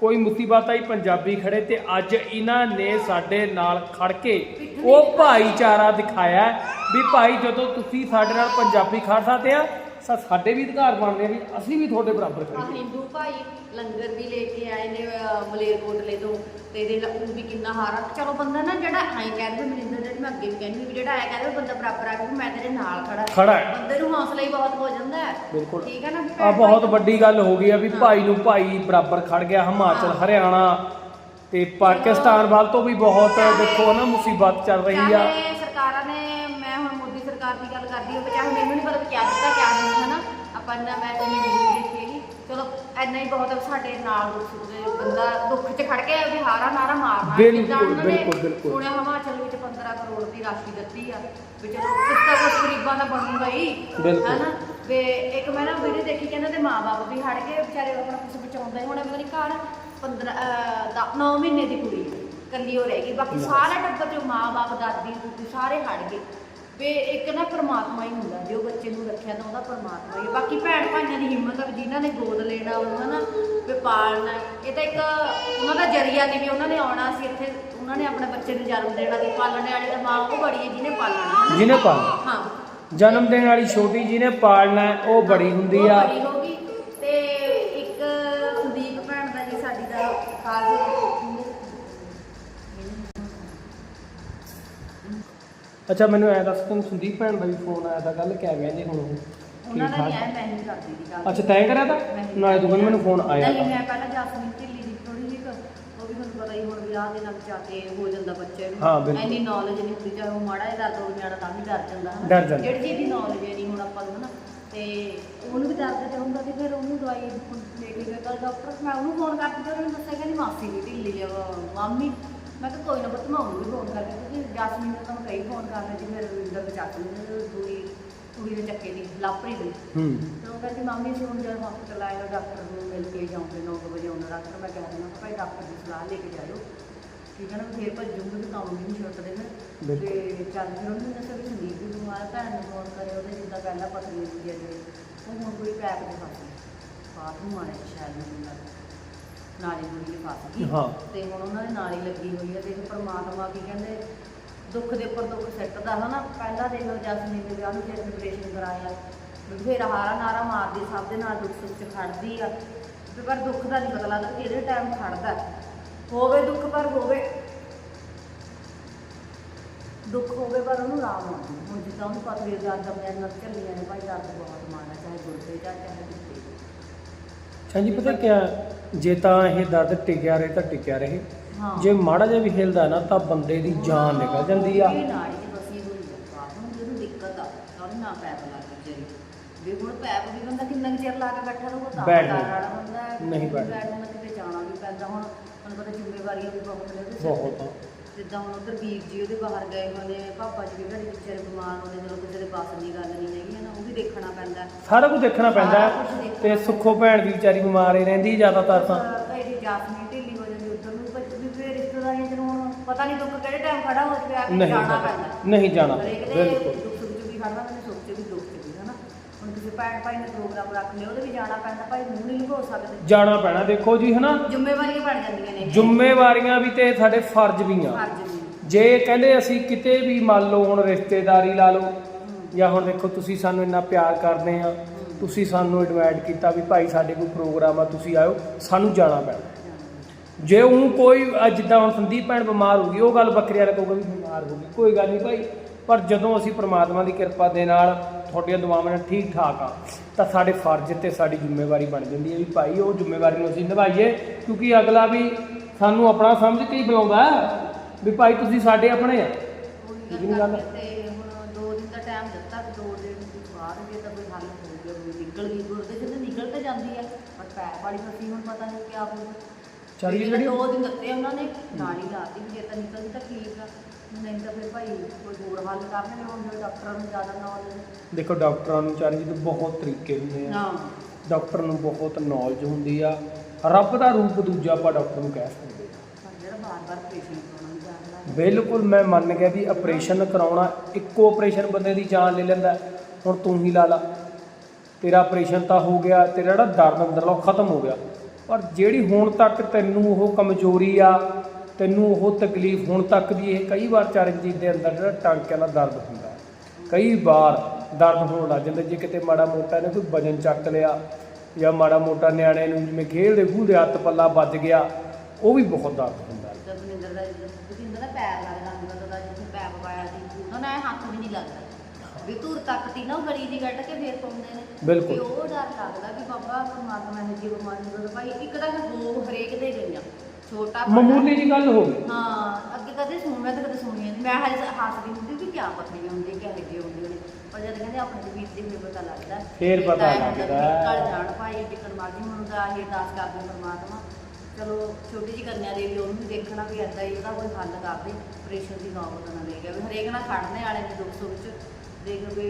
S1: ਕੋਈ ਮੁਸੀਬਤ ਆਈ ਪੰਜਾਬੀ ਖੜੇ ਤੇ ਅੱਜ ਇਹਨਾਂ ਨੇ ਸਾਡੇ ਨਾਲ ਖੜ ਕੇ ਉਹ ਭਾਈਚਾਰਾ ਦਿਖਾਇਆ ਵੀ ਭਾਈ ਜਦੋਂ ਤੁਸੀਂ ਸਾਡੇ ਨਾਲ ਪੰਜਾਬੀ ਖੜ ਸਕਦੇ ਆ ਸਾ- ਸਾਡੇ ਵੀ ਅਧਿਕਾਰ ਬਣਦੇ ਆ ਵੀ ਅਸੀਂ ਵੀ ਤੁਹਾਡੇ ਬਰਾਬਰ
S2: ਆ
S1: ਖੜੀਏ
S2: ਹਿੰਦੂ ਭਾਈ ਲੰਗਰ ਵੀ ਲੈ ਕੇ ਆਏ ਨੇ ਅਹ, ਮਲੇਰਕੋਟਲੇ ਤੋਂ ਤੇ ਇਹਦੇ ਨਾਲ ਉਹ ਵੀ ਕਿੰਨਾ ਹਾਰਾ। ਚਲੋ ਬੰਦਾ ਨਾ ਜਿਹੜਾ ਐਂ ਕਹਿੰਦੇ ਮਨਿੰਦਰ ਜਿਹੜੀ ਮੈਂ ਅੱਗੇ ਵੀ ਕਹਿੰਦੀ ਵੀ ਜਿਹੜਾ ਐਂ ਕਹਿੰਦਾ ਬੰਦਾ ਬਰਾਬਰ ਆ ਕੇ ਮੈਂ ਤੇਰੇ ਨਾਲ ਖੜਾ।
S1: ਖੜਾ ਹੈ।
S2: ਬੰਦੇ ਨੂੰ ਹੌਸਲਾ ਹੀ ਬਹੁਤ ਹੋ ਜਾਂਦਾ ਹੈ।
S1: ਬਿਲਕੁਲ।
S2: ਠੀਕ ਹੈ ਨਾ? ਵੀ
S1: ਆ
S2: ਭੈਣ
S1: ਬਹੁਤ
S2: ਭਾਈ-
S1: ਵੱਡੀ ਗੱਲ ਹੋ ਗਈ ਆ ਵੀ ਭਾਈ ਨੂੰ ਭਾਈ ਬਰਾਬਰ ਖੜ ਗਿਆ ਹਿਮਾਚਲ। ਹਰਿਆਣਾ ਤੇ ਪਾਕਿਸਤਾਨ ਵੱਲ ਤੋਂ ਵੀ ਬਹੁਤ ਦੇਖੋ ਨਾ ਮੁਸੀਬਤ ਚੱਲ ਰਹੀ ਆ।
S2: ਚਾਹੇ ਸਰਕਾਰ ਦੀ ਗੱਲ ਕਰਦੀ ਹਾਂ ਚਾਹੇ ਮੈਨੂੰ ਨਹੀਂ ਪਤਾ ਕਿਆ ਦਿੱਤਾ ਕਿਆ ਨਹੀਂ ਹੈ ਨਾ ਆਪਾਂ ਨਾ ਮੈਂ ਤਾਂ ਨਹੀਂ ਦੇਖੀ ਹੈਗੀ ਚਲੋ ਐਨਾ ਹੀ ਬਹੁਤ ਆ ਸਾਡੇ ਨਾਲ ਦੇ ਬੰਦਾ ਦੁੱਖ 'ਚ ਖੜ ਕੇ ਵੀ ਹਾਰਾ ਨਾਰਾ ਮਾਰਨਾ
S1: ਬਿਲਕੁਲ,
S2: ਜਿੱਦਾਂ ਉਹਨਾਂ ਨੇ
S1: ਬਿਲਕੁਲ, ਬਿਲਕੁਲ।
S2: ਹਿਮਾਚਲ ਵਿੱਚ 15 ਕਰੋੜ ਦੀ ਰਾਸ਼ੀ ਦਿੱਤੀ ਆ ਵੀ ਚਲੋ ਕੁਛ ਤਾਂ ਕੁਛ ਗਰੀਬਾਂ ਦਾ ਬਣੂਗਾ ਹੀ
S1: ਬਿਲਕੁਲ।
S2: ਹੈਨਾ ਵੀ ਇੱਕ ਮੈਂ ਨਾ ਵੀਡੀਓ ਦੇਖੀ ਕਹਿੰਦੇ ਤੇ ਮਾਪੇ ਵੀ ਹਟ ਗਏ ਵਿਚਾਰੇ ਆਪਣਾ ਕੁਝ ਬਚਾਉਂਦੇ ਹੁਣ ਮੇਰੀ ਘਰ 15 9 ਮਹੀਨੇ ਦੀ ਕੁੜੀ ਹੈ। ਇਕੱਲੀ ਹੋ ਰਹਿ ਗਈ ਬਾਕੀ ਸਾਰਾ ਟੱਬਰ ਜੋ ਮਾਪੇ ਦਾਦੀ ਦੂਦੀ ਸਾਰੇ ਹਟ ਗਏ ਵੀ ਇੱਕ ਨਾ ਪਰਮਾਤਮਾ ਹੀ ਹੁੰਦਾ ਜੋ ਬੱਚੇ ਨੂੰ ਰੱਖਿਆ ਤਾਂ ਉਹਦਾ ਪਰਮਾਤਮਾ ਹੀ ਹੈ। ਬਾਕੀ ਭੈਣ ਭਾਈਆਂ ਦੀ ਹਿੰਮਤ ਆ ਵੀ ਜਿਨ੍ਹਾਂ ਨੇ ਗੋਦ ਲੈਣਾ ਉਹਨਾਂ ਨਾ ਵੀ ਪਾਲਣਾ ਇਹ ਤਾਂ ਇੱਕ ਉਹਨਾਂ ਦਾ ਜਰੀਆ ਨਹੀਂ ਵੀ ਉਹਨਾਂ ਨੇ ਆਉਣਾ ਸੀ ਇੱਥੇ ਉਹਨਾਂ ਨੇ ਆਪਣੇ ਬੱਚੇ ਨੂੰ ਜਨਮ ਦੇਣਾ ਤੇ ਪਾਲਣੇ ਵਾਲੀ ਤਾਂ ਮਾਂ ਉਹ ਬੜੀ ਹੈ ਜਿਹਨੇ ਪਾਲਣਾ ਹਨਾ।
S1: ਜਿਹਨੇ ਪਾਲਣਾ।
S2: ਹਾਂ।
S1: ਜਨਮ ਦੇਣ ਵਾਲੀ ਛੋਟੀ ਜਿਹਨੇ ਪਾਲਣਾ ਹੈ, ਉਹ ਬੜੀ ਹੁੰਦੀ
S2: ਉਹ
S1: ਆ।
S2: ਬੜੀ
S1: ਅੱਛਾ ਮੈਨੂੰ ਐ ਦੱਸ ਤੈਨੂੰ ਸੰਦੀਪ ਭੈਣ ਦਾ ਵੀ ਫੋਨ ਆਇਆ ਤਾਂ ਗੱਲ ਕਹਿ ਗਿਆ ਜੀ ਹੁਣ ਉਹ
S2: ਉਹਨਾਂ ਦਾ ਨਹੀਂ ਆਇਆ ਮੈਂ ਕਰਦੀ ਦੀ ਗੱਲ
S1: ਅੱਛਾ ਤੈਂ ਕਰਿਆ ਤਾਂ
S2: ਨਹੀਂ।
S1: ਨਾਲੇ ਤੂੰ ਕਹਿੰਦੀ ਮੈਨੂੰ ਫੋਨ ਆਇਆ
S2: ਨਹੀਂ
S1: ਤਾਂ
S2: ਮੈਂ ਪਹਿਲਾਂ ਜਾਸਮੀਨ ਢਿੱਲੀ ਦੀ ਥੋੜੀ ਜਿਹੀ ਕੁ, ਉਹ ਵੀ ਤੁਹਾਨੂੰ ਪਤਾ ਹੀ ਹੁਣ ਵਿਆਹ ਦੇ ਨਾਲ ਜਾ ਕੇ ਹੋ ਜਾਂਦਾ ਬੱਚੇ ਨੂੰ
S1: ਹਾਂ, ਬਿਲਕੁਲ।
S2: ਇੰਨੀ ਨੌਲੇਜ ਨਹੀਂ ਹੁੰਦੀ ਚਾਹੇ ਉਹ ਮਾੜਾ ਜਿਹਾ ਦਰਦ ਹੋ ਨਿਆਣਾ ਤਾਂ ਵੀ ਡਰ ਜਾਂਦਾ ਹਨਾ।
S1: ਡਰ ਜਾਂਦਾ।
S2: ਜਿਹੜੀ ਚੀਜ਼ ਦੀ ਨੌਲੇਜ ਨਹੀਂ ਹੁਣ ਆਪਾਂ ਨੂੰ ਹਨਾ ਤੇ ਉਹਨੂੰ ਵੀ ਦਰਦ ਤੇ ਹੁੰਦਾ ਤੇ ਫਿਰ ਉਹਨੂੰ ਦਵਾਈ ਹੁਣ ਲੈ ਕੇ ਗਿਆ ਕੱਲ ਡਾਕਟਰ ਮੈਂ ਉਹਨੂੰ ਫੋਨ ਕਰਤੀ ਤੇ ਉਹਨੇ ਦੱਸਿਆ ਕਹਿੰਦੀ ਮਾਸੀ ਦੀ ਢਿੱਲੀ ਆ ਵਾ- ਮਾਮੀ ਮੈਂ ਕਿਹਾ ਕੋਈ ਨਾ ਪੁੱਤ ਮੈਂ ਉਹਨੂੰ ਵੀ ਫੋਨ ਕਰਕੇ ਕਿਉਂਕਿ ਜਾਸਮੀਨ ਨੂੰ ਤਾਂ ਮੈਂ ਕਈ ਫੋਨ ਕਰਨੇ ਫਿਰ ਰਵਿੰਦਰ ਦੇ ਚੱਕ ਲਈ ਦੂਈ ਕੁੜੀ ਦੇ ਚੱਕੇ ਦੀ ਲਾਪਰੀ ਦੀ
S1: ਹੂੰ।
S2: ਤੇ ਉਹ ਕਹਿੰਦੀ ਮਾਮੀ ਅਸੀਂ ਹੁਣ ਜਦ ਹਸਪਤਾਲ ਆਏ ਤਾਂ ਡਾਕਟਰ ਨੂੰ ਮਿਲ ਕੇ ਜਾਉਂਗੇ 9 ਵਜੇ ਆਉਣਾ ਡਾਕਟਰ ਮੈਂ ਕਹਿ ਦੇਣਾ ਭਾਈ ਡਾਕਟਰ ਦੀ ਸਲਾਹ ਲੈ ਕੇ ਜਾਇਓ। ਠੀਕ ਹੈ ਨਾ ਫਿਰ ਭੱਜੂਗੇ ਤਾਂ ਕੰਮ ਵੀ ਨਹੀਂ ਫਿਰ
S1: ਬਿਲਕੁਲ।
S2: ਤੇ ਚੱਲ ਫਿਰ ਉਹਨੂੰ ਦੱਸਿਆ ਵੀ ਸੰਦੀਪ ਵੀ ਬਿਮਾਰ ਭੈਣ ਨੂੰ ਫੋਨ ਕਰੇ ਉਹਦੇ ਜਿੱਦਾਂ ਪਹਿਲਾਂ ਪਤਨੀ ਸੀ ਜਿਹੜੇ ਉਹ ਹੁਣ ਕੋਈ ਪੈਪ ਦੇ ਫਸ ਗਈ ਬਾਥਰੂਮ ਆਣੇ ਸ਼ਾਇਦ ਮੈਨੂੰ ਲੱਗਦਾ ਨਾਲੀ ਗੁੜੀ ਫਸ ਗਈ।
S1: ਹਾਂ।
S2: ਤੇ ਹੁਣ ਉਹਨਾਂ ਦੇ ਨਾਲੀ ਲੱਗੀ ਹੋਈ ਹੈ ਦੇਖ ਪਰਮਾਤਮਾ ਕੀ ਕਹਿੰਦੇ ਦੁੱਖ ਦੇ ਉੱਪਰ ਦੁੱਖ ਸਿੱਟਦਾ ਹਨਾ? ਪਹਿਲਾਂ ਦੇਖ ਲਓ ਜਸਮੀਨ ਦੇ ਵਿਆਹ ਨੂੰ ਜੇ ਆਪਰੇਸ਼ਨ ਕਰਾਇਆ। ਫਿਰ ਹਾਰਾ ਨਾਰਾ ਮਾਰਦੀ ਸਭ ਦੇ ਨਾਲ ਦੁੱਖ ਸੁੱਖ ਚ ਖੜਦੀ ਆ। ਤੇ ਪਰ ਦੁੱਖ ਦਾ ਨਹੀਂ ਪਤਾ ਲੱਗਦਾ ਕਿਹੜੇ ਟਾਈਮ ਖੜਦਾ। ਹੋਵੇ ਦੁੱਖ ਪਰ ਹੋਵੇ। ਦੁੱਖ ਹੋਵੇ ਪਰ ਉਹਨੂੰ ਆਰਾਮ ਆਉਂਦੀ। ਹੁਣ ਜਿੱਦਾਂ ਉਹਨੂੰ ਪਤਾ ਵੀ ਦਰਦ ਮੇਰੇ ਨਾਲ ਚੱਲੀਆਂ ਨੇ ਭਾਈ ਦਰਦ ਬਹੁਤ ਮਾਰਦਾ ਚਾਹੇ ਗੁਰਦੇ ਜਾਂ ਚਾਹੇ ਦਿੱਤੇ
S1: ਅੱਛਾ ਜੀ ਪਤਾ ਕਿਆ ਜੇ ਤਾਂ ਇਹ ਦਰਦ ਟਿਕਿਆ ਰਹੇ ਤਾਂ ਟਿਕਿਆ ਰਹੇ
S2: ਹਾਂ
S1: ਜੇ ਮਾੜਾ ਜਿਹਾ ਵੀ ਹਿਲਦਾ ਨਾ ਤਾਂ ਬੰਦੇ ਦੀ ਜਾਨ ਨਿਕਲ ਜਾਂਦੀ ਆ
S2: ਇਹ ਨਾੜੀ ਚ ਬਸੀ ਹੋਈ ਆ ਬਾਪ ਨੂੰ ਜਿਹਨੂੰ ਦਿੱਕਤ ਆ ਤਾਂ ਉਹਦੇ ਨਾਲ ਪੈਪ ਲਾ ਕੇ ਚਰੀ ਵੀ ਹੁਣ ਪੈਪ ਵੀ ਬੰਦਾ ਕਿੰਨਾ ਕੁ ਚਿਰ ਲਾ ਕੇ ਬੈਠਾ ਰਹੂਗਾ ਤਾਂ
S1: ਬੈਠ
S2: ਬੈਠ
S1: ਨਹੀਂ।
S2: ਵਾਲਾ ਹੁੰਦਾ ਹੈ।
S1: ਨਹੀਂ ਬੈਠ।
S2: ਬੈਠਣਾ ਕਿਤੇ ਜਾਣਾ ਵੀ ਪੈਂਦਾ ਹੁਣ ਤੁਹਾਨੂੰ ਪਤਾ ਜ਼ਿੰਮੇਵਾਰੀਆਂ ਵੀ ਬਹੁਤ ਨੇ ਉਹਦੇ ਸਿਰ
S1: ਬਹੁਤ
S2: ਤੇ।
S1: ਆ।
S2: ਜਿੱਦਾਂ ਹੁਣ ਉਧਰ ਵੀਰ ਜੀ ਉਹਦੇ ਬਾਹਰ ਗਏ ਹੋਏ ਨੇ ਪਾਪਾ ਜੀ ਵੀ ਘੜੀ ਵਿਚਾਰੇ ਬਿਮਾਰ ਹੋਣੇ ਜਦੋਂ ਕਿਸੇ ਦੇ ਬੱਸ ਦੀ ਗੱਲ ਨਹੀਂ ਹੈਗੀ ਨਾ ਉਹ ਵੀ ਦੇਖਣਾ ਪੈਂਦਾ ਹੈ।
S1: ਸਾਰਾ ਕੁਝ ਦੇਖਣਾ ਪੈਂਦਾ
S2: ਸਾਰਾ
S1: ਹੈ।
S2: ਕੁਛ ਦੇਖਣਾ
S1: ਤੇ ਸੁੱਖੋ ਭੈਣ ਦੀ ਵਿਚਾਰੀ ਬਿਮਾਰ ਹੀ ਰਹਿੰਦੀ ਜ਼ਿਆਦਾਤਰ ਤਾਂ
S2: ਢਿੱਲੀ ਹੋ ਜਾਂਦੀ ਉਧਰ ਨੂੰ ਪਰ ਵੀ ਫਿਰ ਰਿਸ਼ਤੇਦਾਰੀਆਂ ਚ ਹੁਣ ਪਤਾ ਨਹੀਂ ਦੁੱਖ ਕਿਹੜੇ ਟਾਈਮ ਖੜਾ ਹੋ ਜਾਵੇ ਆ ਕੇ
S1: ਨਹੀਂ
S2: ਜਾਣਾ
S1: ਜਾਣਾ
S2: ਪੈਂਦਾ
S1: ਨਹੀਂ ਜਾਣਾ
S2: ਹਰੇਕ ਦੇ
S1: ਬਿਲਕੁਲ
S2: ਦੁੱਖ ਸੁੱਖ ਚ ਵੀ ਖੜਨਾ ਤੇ ਸੁੱਖ ਚ ਵੀ ਦੁੱਖ ਵੀ ਹਨਾ ਹੁਣ ਕਿਸੇ ਭੈਣ ਭਾਈ ਨੇ ਪ੍ਰੋਗਰਾਮ ਰੱਖ ਲਿਆ ਉਹਦੇ ਵੀ ਜਾਣਾ ਪੈਂਦਾ ਭਾਈ ਮੂੰਹ ਨਹੀਂ ਲੁਕੋ ਸਕਦੇ।
S1: ਜਾਣਾ ਪੈਣਾ ਦੇਖੋ ਜੀ ਹਨਾ?
S2: ਜ਼ਿੰਮੇਵਾਰੀਆਂ ਬਣ ਜਾਂਦੀਆਂ ਨੇ।
S1: ਜ਼ਿੰਮੇਵਾਰੀਆਂ ਵੀ ਤੇ ਸਾਡੇ ਫਰਜ਼ ਵੀ ਆ।
S2: ਫਰਜ਼ ਵੀ।
S1: ਜੇ ਕਹਿੰਦੇ ਅਸੀਂ ਕਿਤੇ ਵੀ ਮੰਨ ਲਓ ਹੁਣ ਰਿਸ਼ਤੇਦਾਰੀ ਲਾ ਲਓ ਜਾਂ ਹੁਣ ਦੇਖੋ ਤੁਸੀਂ ਸਾਨੂੰ ਇੰਨਾ ਪਿਆਰ ਕਰਦੇ ਆ ਤੁਸੀਂ ਸਾਨੂੰ ਇਨਵਾਈਟ ਕੀਤਾ ਵੀ ਭਾਈ ਸਾਡੇ ਕੋਈ ਪ੍ਰੋਗਰਾਮ ਆ ਤੁਸੀਂ ਆਇਓ ਸਾਨੂੰ ਜਾਣਾ ਪੈਣਾ। ਜੇ ਉਹ ਕੋਈ ਅੱਜ ਜਿੱਦਾਂ ਹੁਣ ਸੰਦੀਪ ਭੈਣ ਬਿਮਾਰ ਹੋ ਗਈ ਉਹ ਗੱਲ ਵੱਖਰੀ ਵਾਲਾ ਕਹੂਗਾ ਵੀ ਬਿਮਾਰ ਹੋ ਗਈ ਕੋਈ ਗੱਲ ਨਹੀਂ ਭਾਈ। ਪਰ ਜਦੋਂ ਅਸੀਂ ਪ੍ਰਮਾਤਮਾ ਦੀ ਕਿਰਪਾ ਦੇ ਨਾਲ ਤੁਹਾਡੀਆਂ ਦੁਆਵਾਂ ਨਾਲ ਠੀਕ ਠਾਕ ਆ ਤਾਂ ਸਾਡੇ ਫਰਜ਼ ਤੇ ਸਾਡੀ ਜ਼ਿੰਮੇਵਾਰੀ ਬਣ ਜਾਂਦੀ ਹੈ ਵੀ ਭਾਈ ਉਹ ਜ਼ਿੰਮੇਵਾਰੀ ਨੂੰ ਅਸੀਂ ਨਿਭਾਈਏ ਕਿਉਂਕਿ ਅਗਲਾ ਵੀ ਸਾਨੂੰ ਆਪਣਾ ਸਮਝ ਕੇ ਹੀ ਬੁਲਾਉਂਦਾ ਹੈ ਵੀ ਭਾਈ ਤੁਸੀਂ ਸਾਡੇ ਆਪਣੇ ਆ ਠੀਕ ਨੀ ਗੱਲ?
S2: ਕਰਕੇ ਤੇ ਹੁਣ ਦੋ ਦਿਨ ਦਾ ਟਾਈਮ ਦਿੱਤਾ ਤੇ ਦੋ ਦਿਨ ਬਾਅਦ ਜੇ ਤਾਂ ਕੋਈ ਹੱਲ ਹੋ ਗਿਆ ਕੋਈ ਨਿਕਲ ਗਈ ਗੁਰਦੇ ਚ ਤਾਂ ਨਿਕਲ ਤੇ ਜਾਂਦੀ ਹੈ ਪਰ ਪੈਪ ਵਾਲੀ ਫਸੀ ਹੁਣ ਪਤਾ ਨਹੀਂ ਕੀ ਹੋਊਗਾ
S1: ਚੱਲ ਜਿਹੜੀ-
S2: ਦੋ ਦਿਨ ਦਿੱਤੇ ਉਹਨਾਂ ਨੇ ਨਾਲੀ ਲਾਤੀ ਵੀ ਜੇ ਤਾਂ ਨਿਕਲਦੀ ਤਾਂ ਠੀਕ ਆ ਨਹੀਂ ਤਾਂ ਫਿਰ ਭਾਈ ਕੋਈ ਹੋਰ ਹੱਲ ਕਰਨੇ ਨੇ ਹੁਣ ਜੋ ਡਾਕਟਰਾਂ ਨੂੰ ਜ਼ਿਆਦਾ ਨੌਲੇਜ
S1: ਦੇਖੋ ਡਾਕਟਰਾਂ ਨੂੰ ਚਾਰੀ ਜੀ ਬਹੁਤ ਤਰੀਕੇ ਹੁੰਦੇ ਆ।
S2: ਹਾਂ।
S1: ਡਾਕਟਰ ਨੂੰ ਬਹੁਤ ਨੌਲੇਜ ਹੁੰਦੀ ਆ। ਰੱਬ ਦਾ ਰੂਪ ਦੂਜਾ ਆਪਾਂ ਡਾਕਟਰ ਨੂੰ ਕਹਿ ਸਕਦੇ
S2: ਪਰ ਜਿਹੜਾ ਬਾਰ-ਬਾਰ ਪੇਸ਼ੈਂਟ ਕੋਲ ਜਾਂਦਾ
S1: ਬਿਲਕੁਲ ਮੈਂ ਮੰਨ ਗਿਆ ਵੀ ਆਪਰੇਸ਼ਨ ਕਰਾਉਣਾ ਇੱਕੋ ਆਪਰੇਸ਼ਨ ਬੰਦੇ ਦੀ ਜਾਨ ਲੈ ਲੈਂਦਾ ਹੈ। ਹੁਣ ਤੂੰ ਹੀ ਲਾ ਲਾ। ਤੇਰਾ ਆਪਰੇਸ਼ਨ ਤਾਂ ਹੋ ਗਿਆ ਤੇਰਾ ਜਿਹੜਾ ਦਰਦ ਅੰਦਰਲਾ ਉਹ ਖਤਮ ਹੋ ਗਿਆ। ਪਰ ਜਿਹੜੀ ਹੁਣ ਤੱਕ ਤੈਨੂੰ ਉਹ ਕਮਜ਼ੋਰੀ ਆ ਤੈਨੂੰ ਉਹ ਤਕਲੀਫ ਹੁਣ ਤੱਕ ਦੀ ਇਹ ਕਈ ਵਾਰ ਚਰਨਜੀਤ ਦੇ ਅੰਦਰ ਜਿਹੜਾ ਟਾਂਕਿਆਂ ਦਾ ਦਰਦ ਹੁੰਦਾ। ਕਈ ਵਾਰ ਦਰਦ ਹੋਣ ਲੱਗ ਜਾਂਦਾ ਜੇ ਕਿਤੇ ਮਾੜਾ ਮੋਟਾ ਨੇ ਕੋਈ ਵਜਨ ਚੱਕ ਲਿਆ ਜਾਂ ਮਾੜਾ ਮੋਟਾ ਨਿਆਣੇ ਨੂੰ ਜਿਵੇਂ ਖੇਡਦੇ ਖੂਦੇ ਹੱਥ ਪੱਲਾ ਵੱਜ ਗਿਆ ਉਹ ਵੀ ਬਹੁਤ ਦਰਦ ਹੁੰਦਾ
S2: ਮਨਿੰਦਰ ਦਾ ਜਿੰਦਰ ਦਾ ਪੈਰ ਲੱਗਦਾ ਹੁੰਦਾ ਤਾਂ ਜਿੱਥੇ ਪੈਪ ਪਾਇਆ ਸੀ ਉਹਨਾਂ ਨਾਲ ਹੱਥ ਵੀ ਨਹੀਂ ਲੱਗਦਾ ਵੀ ਧੂਰ ਤੱਕ ਤੀ ਨਾ ਗਲੀ ਦੀ ਕੱਢ ਕੇ ਫੇਰ ਪਾਉਂਦੇ ਨੇ
S1: ਬਿਲਕੁਲ।
S2: ਉਹ ਡਰ ਲੱਗਦਾ ਵੀ ਬਾਬਾ ਪਰਮਾਤਮਾ ਨੇ ਜੀ ਬਿਮਾਰੀ ਨੂੰ ਭਾਈ ਇੱਕ ਤਾਂ ਹੋ ਹਰੇਕ ਦੇ ਗਈਆਂ ਛੋਟਾ।
S1: ਮਾਮੂਲੀ ਜੀ ਗੱਲ ਹੋ ਗਈ।
S2: ਹਾਂ ਅੱਗੇ ਕਦੇ ਸੁਣ ਮੈਂ ਤਾਂ ਕਦੇ ਸੁਣੀ ਨਹੀਂ ਮੈਂ ਹਜੇ ਹੱਸਦੀ ਹੁੰਦੀ ਵੀ ਕਿਆ ਪਤਾ ਨਹੀਂ ਹੁੰਦੀ ਲੱਗੇ ਹੁੰਦੇ ਨੇ ਪਰ ਜਦ ਕਹਿੰਦੇ ਆਪਣੇ ਦੇ ਵੀਰ ਦੇ ਫਿਰ ਪਤਾ ਲੱਗਦਾ।
S1: ਫੇਰ
S2: ਵੀ
S1: ਪਤਾ
S2: ਵੀ
S1: ਲੱਗਦਾ।
S2: ਨਿਕਲ ਜਾਣ ਭਾਈ ਜਿੱਕਣ ਮਰਜ਼ੀ ਹੁਣ ਦਾ ਇਹ ਅਰਦਾਸ ਕਰਦੇ ਪਰਮਾਤਮਾ। ਚਲੋ ਛੋਟੀ ਜੀ ਕੰਨਿਆ ਦੇ ਵੀ ਉਹਨੂੰ ਵੀ ਦੇਖਣਾ ਵੀ ਏਦਾਂ ਹੀ ਉਹਦਾ ਕੋਈ ਹੱਲ ਕਰਦੇ ਆਪਰੇਸ਼ਨ ਦੀ ਨੌਬਤ ਨਾ ਲੈ ਗਿਆ ਵੀ ਹਰੇਕ ਨਾਲ ਖੜਨੇ ਵਾਲੇ ਨੇ ਦੁੱਖ ਸੁੱਖ ਚ ਦੇਖ ਵੀ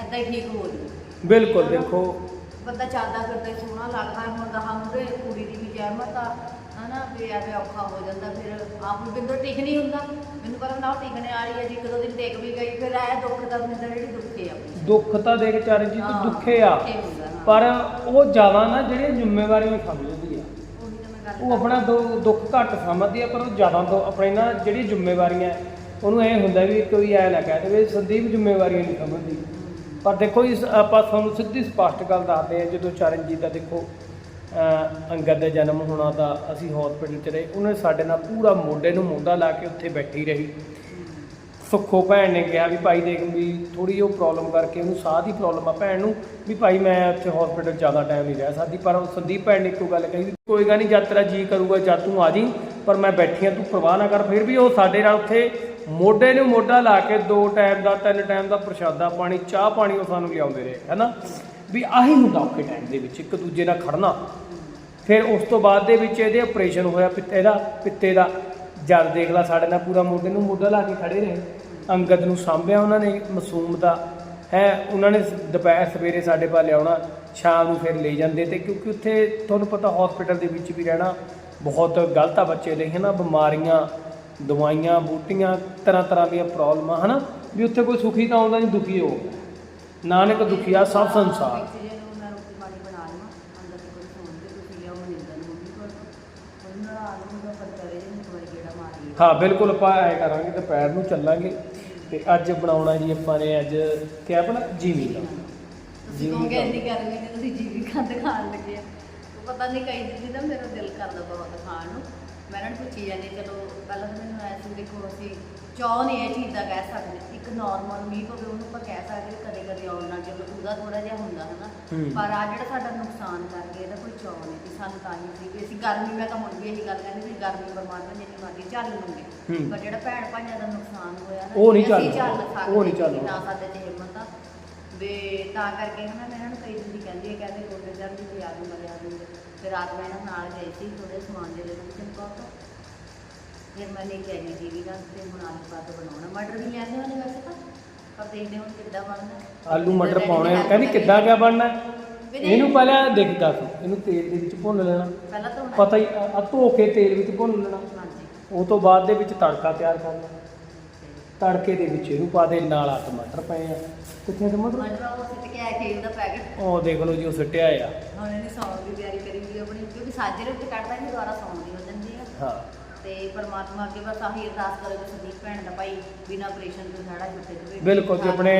S2: ਏਦਾਂ ਹੀ ਠੀਕ ਹੋ ਜੂ
S1: ਬਿਲਕੁਲ ਦੇਖੋ।
S2: ਬੰਦਾ ਚੱਲਦਾ ਫਿਰਦਾ ਹੀ ਸੋਹਣਾ ਲੱਗਦਾ। ਹੁਣ ਕੁੜੀ ਦੀ ਵੀ ਜ਼ਹਿਮਤ ਆ। ਹਨਾ ਵੀ ਐਵੇਂ ਔਖਾ ਹੋ ਜਾਂਦਾ ਫਿਰ ਆਪ ਨੂੰ ਬਿੰਦਰ ਟਿਕ ਨਹੀਂ ਹੁੰਦਾ। ਮੈਨੂੰ ਪਤਾ ਨਾ ਉਹ ਟਿਕਣੇ ਵਾਲੀ ਹੈ ਜੀ ਇੱਕ ਦੋ ਦਿਨ ਟਿਕ ਵੀ ਗਈ ਫਿਰ ਆਇਆ ਦੁੱਖ ਦਾ ਬਿੰਦਰ ਜਿਹੜੀ ਦੁੱਖੇ ਆ।
S1: ਦੁੱਖ ਤਾਂ ਦੇਖ ਚਰਨਜੀਤ
S2: ਹਾਂ,
S1: ਦੁੱਖੇ ਆ।
S2: ਦੁੱਖੇ ਹੁੰਦਾ, ਹਾਂ।
S1: ਪਰ ਉਹ ਜ਼ਿਆਦਾ ਨਾ ਜਿਹੜੇ ਜ਼ਿੰਮੇਵਾਰੀਆਂ ਸਮਝਦੀ ਆ।
S2: ਉਹੀ ਤਾਂ ਮੈਂ ਗੱਲ
S1: ਉਹ ਆਪਣਾ ਦੁ- ਦੁੱਖ ਘੱਟ ਸਮਝਦੀ ਆ ਪਰ ਉਹ ਜ਼ਿਆਦਾ ਤੋਂ ਆਪਣੇ ਨਾ ਜਿਹੜੀ ਜ਼ਿੰਮੇਵਾਰੀਆਂ ਉਹਨੂੰ ਇਹ ਹੁੰਦਾ ਵੀ ਕੋਈ ਐ ਨਾ ਕਹਿ ਦੇਵੇ ਸੰਦੀਪ ਜ਼ਿੰਮੇਵਾਰੀਆਂ ਨਹੀਂ ਸਮਝਦੀ। ਪਰ ਦੇਖੋ ਇਸ ਆਪਾਂ ਤੁਹਾਨੂੰ ਸਿੱਧੀ ਸਪਸ਼ਟ ਗੱਲ ਦੱਸਦੇ ਆ ਜਦੋਂ ਚਰਨਜੀਤ ਦਾ ਦੇਖੋ ਅੰਗਦ ਦਾ ਜਨਮ ਹੋਣਾ ਤਾਂ ਅਸੀਂ ਹਸਪੀਟਲ 'ਚ ਰਹੇ। ਉਹਨੇ ਸਾਡੇ ਨਾਲ ਪੂਰਾ ਮੋਢੇ ਨੂੰ ਮੋਢਾ ਲਾ ਕੇ ਉੱਥੇ ਬੈਠੀ ਰਹੀ। ਸੁੱਖੋ ਭੈਣ ਨੇ ਕਿਹਾ ਵੀ ਭਾਈ ਦੇਖ ਵੀ ਥੋੜੀ ਉਹ ਪ੍ਰੋਬਲਮ ਕਰਕੇ ਉਹਨੂੰ ਸਾਹ ਦੀ ਪ੍ਰੋਬਲਮ ਆ ਭੈਣ ਨੂੰ ਵੀ ਭਾਈ ਮੈਂ ਉੱਥੇ ਹਸਪੀਟਲ ਜ਼ਿਆਦਾ ਟਾਈਮ ਨਹੀਂ ਰਹਿ ਸਕਦੀ। ਪਰ ਉਹ ਸੰਦੀਪ ਭੈਣ ਨੇ ਇੱਕੋ ਗੱਲ ਕਹੀ ਵੀ ਕੋਈ ਗੱਲ ਨਹੀਂ, ਯਾਤਰਾ ਤੇਰਾ ਜੀ ਕਰੂਗਾ ਜਾਂ ਤੂੰ ਆ ਜੀ, ਪਰ ਮੈਂ ਬੈਠੀ ਆ ਤੂੰ ਪਰਵਾਹ ਨਾ ਕਰ। ਫਿਰ ਵੀ ਉਹ ਸਾਡੇ ਨਾਲ ਉੱਥੇ ਮੋਢੇ ਨੂੰ ਮੋਢਾ ਲਾ ਕੇ ਦੋ ਟਾਈਮ ਦਾ, ਤਿੰਨ ਟਾਈਮ ਦਾ ਪ੍ਰਸ਼ਾਦਾ ਪਾਣੀ, ਚਾਹ ਪਾਣੀ ਉਹ ਸਾਨੂੰ ਲਿਆਉਂਦੇ ਰਹੇ, ਹੈਨਾ? ਵੀ ਆਹੀ ਹੁੰਦਾ ਔਖੇ ਟਾਈਮ ਦੇ ਵਿੱਚ, ਇੱਕ ਦੂਜੇ ਨਾਲ ਖੜਨਾ। ਫਿਰ ਉਸ ਤੋਂ ਬਾਅਦ ਦੇ ਵਿੱਚ ਇਹਦੇ ਆਪਰੇਸ਼ਨ ਹੋਇਆ ਪਿੱਤੇ ਦਾ ਪਿੱਤੇ ਦਾ। ਜਦ ਦੇਖ ਲਾ ਸਾਡੇ ਨਾਲ ਪੂਰਾ ਮੋਢੇ ਨੂੰ ਮੋਢਾ ਲਾ ਕੇ ਖੜੇ ਰਹੇ। ਅੰਗਦ ਨੂੰ ਸਾਂਭਿਆ ਉਹਨਾਂ ਨੇ ਮਾਸੂਮ ਦਾ। ਹੈ, ਉਹਨਾਂ ਨੇ ਦੁਪਹਿਰ ਸਵੇਰੇ ਸਾਡੇ ਪਾ ਲਿਆਉਣਾ। ਸ਼ਾਮ ਨੂੰ ਫਿਰ ਲੈ ਜਾਂਦੇ ਤੇ ਕਿਉਂਕਿ ਉੱਥੇ ਤੁਹਾਨੂੰ ਪਤਾ ਹਸਪੀਟਲ ਦੇ ਵਿੱਚ ਵੀ ਰਹਿਣਾ ਬਹੁਤ ਗਲਤ ਆ ਬੱਚੇ ਲਈ ਹੈ ਨਾ ਬਿਮਾਰੀਆਂ, ਦਵਾਈਆਂ, ਬੂਟੀਆਂ ਤਰ੍ਹਾਂ ਤਰ੍ਹਾਂ ਦੀਆਂ ਪ੍ਰੋਬਲਮਾਂ ਹਨਾ? ਵੀ ਉੱਥੇ ਕੋਈ ਸੁਖੀ ਤਾਂ ਆਉਂਦਾ ਨਹੀਂ ਦੁਖੀ ਹੋ। ਨਾਨਕ ਦੁਖੀਆ ਸਭ ਸੰਸਾਰ। ਹਾਂ ਬਿਲਕੁਲ ਆਪਾਂ ਐ ਕਰਾਂਗੇ ਦੁਪਹਿਰ ਨੂੰ ਚੱਲਾਂਗੇ ਤੇ ਅੱਜ ਬਣਾਉਣਾ ਜੀ ਆਪਾਂ ਨੇ ਅੱਜ ਕਿਆ ਬਣਾ ਜੀਵੀ ਦਾ।
S2: ਤੁਸੀਂ ਕਹੋਗੇ ਇੰਨੀ ਗਰਮੀ ਤੇ ਤੁਸੀਂ ਜੀਵੀ ਖੰਦ ਖਾਣ ਲੱਗੇ ਆ। ਪਤਾ ਨਹੀਂ ਕਈ ਦਿਨ ਦਾ ਮੇਰਾ ਦਿਲ ਕਰਦਾ ਬਹੁਤ ਖਾਣ ਨੂੰ। ਮੈਂ ਇਹਨਾਂ ਨੂੰ ਪੁੱਛੀ ਜਾਂਦੀ ਚਲੋ ਪਹਿਲਾਂ ਤਾਂ ਮੈਨੂੰ ਐਸੀ ਦੇਖੋ ਅਸੀਂ ਚਾਹ ਨਹੀਂ ਇਹ ਚੀਜ਼ ਦਾ ਕਹਿ ਸਕਦੇ ਇੱਕ ਨਾਰਮਲ ਮੀਟ ਹੋਵੇ ਉਹਨੂੰ ਆਪਾਂ ਕਹਿ ਸਕਦੇ ਕਦੇ ਕਦੇ ਆਉਣ ਨਾਲ ਚਲੋ ਉਹਦਾ ਥੋੜਾ ਜਿਹਾ ਹੁੰਦਾ ਹਨਾ।
S1: ਹੂੰ।
S2: ਪਰ ਆ ਜਿਹੜਾ ਸਾਡਾ ਨੁਕਸਾਨ ਕਰ ਗਿਆ ਇਹਦਾ ਕੋਈ ਚਾਹ ਨਹੀਂ ਕਿ ਸਾਨੂੰ ਤਾਂ ਹੀ ਸੀ ਵੀ ਅਸੀਂ ਗਰਮੀ ਮੈਂ ਤਾਂ ਹੁਣ ਵੀ ਇਹੀ ਗੱਲ ਕਹਿੰਦੀ ਵੀ ਗਰਮੀ ਪਰਮਾਤਮਾ ਜਿੰਨੀ ਮਰਜ਼ੀ ਝੱਲ ਲੂਗੇ।
S1: ਹੂੰ।
S2: ਪਰ ਜਿਹੜਾ ਭੈਣ ਭਾਈਆਂ ਦਾ ਨੁਕਸਾਨ ਹੋਇਆ ਨਾ
S1: ਉਹ ਨਹੀਂ
S2: ਇਹ ਅਸੀਂ
S1: ਝੱਲ
S2: ਸਕਦੇ
S1: ਉਹ ਨਹੀਂ ਝੱਲ
S2: ਕਿ ਨਾ ਸਾਡੇ ਚ ਹਿੰਮਤ ਆ। ਵੇ ਤਾਂ ਕਰਕੇ ਹਨਾ ਮੈਂ ਇਹਨਾਂ ਨੂੰ ਕਈ ਦਿਨ ਦੀ ਕਹਿੰਦੀ ਹੈ ਕਹਿੰਦੇ ਗੋਡੇ ਜਰ ਦੀ ਤੇ ਆਲੂ ਮਲੇ ਆਲੂ ਤੇ ਰਾਤ ਮੈਂ ਇਹਨਾਂ ਨਾਲ ਗਈ ਸੀ ਥੋੜੇ ਸਮਾਨ ਦੇ ਦੇਣ ਚੰਪਾ ਤੋਂ। ਫਿਰ ਮੈਂ ਲੈ ਕੇ ਆਈ ਜੀ ਵੀ ਤੇ ਹੁਣ ਆਲੂ ਪਾ ਕੇ ਬਣਾਉਣਾ। ਮਟਰ ਵੀ ਲਿਆਂਦੇ ਹੋਣੇ ਵੈਸੇ ਤਾਂ ਪਰ ਦੇਖਦੇ ਹੁਣ ਕਿੱਦਾਂ ਬਣਦਾ
S1: ਆਲੂ ਮਟਰ ਪਾਉਣੇ ਆ। ਕਹਿੰਦੀ ਕਿੱਦਾਂ ਕਿਆ ਬਣਨਾ ਹੈ?
S2: ਵੀ ਨਹੀਂ।
S1: ਇਹਨੂੰ ਪਹਿਲਾਂ ਦੇਖ ਦੱਸ ਇਹਨੂੰ ਤੇਲ ਦੇ ਵਿੱਚ ਭੁੰਨ ਲੈਣਾ।
S2: ਪਹਿਲਾਂ ਤਾਂ
S1: ਪਤਾ ਹੀ ਆ ਆ ਧੋ ਕੇ ਤੇਲ ਵਿੱਚ ਭੁੰਨ ਲੈਣਾ।
S2: ਹਾਂਜੀ।
S1: ਉਹ ਤੋਂ ਬਾਅਦ ਦੇ ਵਿੱਚ ਤੜਕਾ ਤਿਆਰ ਕਰਨਾ। ਤੜਕੇ ਦੇ ਵਿੱਚ ਇਹਨੂੰ ਪਾ ਦੇ ਨਾਲ ਆ ਟਮਾਟਰ ਪਏ ਆ। ਕਿੱਥੇ ਟਮਾਟਰ?
S2: ਮਟਰ ਉਹ ਸਿੱਟ ਕੇ ਆਇਆ ਖੇਲ ਦਾ ਪੈਕਟ।
S1: ਉਹ ਦੇਖ ਲਓ ਜੀ ਉਹ ਸਿੱਟਿਆ ਆ।
S2: ਹੁਣ ਇਹਨੇ ਸੌਣ ਦੀ ਤਿਆਰੀ ਕਰੀ ਵੀ ਆਪਣੀ ਕਿਉਂਕਿ ਸਾਜੇ ਰੋਟੀ ਕੱਢਦਾ ਨਹੀਂ ਦੁਬਾਰਾ ਸੌਣ ਦੀ ਹੋ ਜਾਂਦੀ ਆ।
S1: ਹਾਂ।
S2: ਤੇ ਪਰਮਾਤਮਾ ਅੱਗੇ ਬਸ ਆਹੀ ਅਰਦਾਸ ਕਰੋ ਕਿ ਸੰਦੀਪ ਭੈਣ ਦਾ ਭਾਈ ਬਿਨਾਂ ਆਪਰੇਸ਼ਨ ਤੋਂ ਸਾਡਾ ਛੁੱਟੇ ਜਵੇ
S1: ਬਿਲਕੁਲ ਜੀ ਆਪਣੇ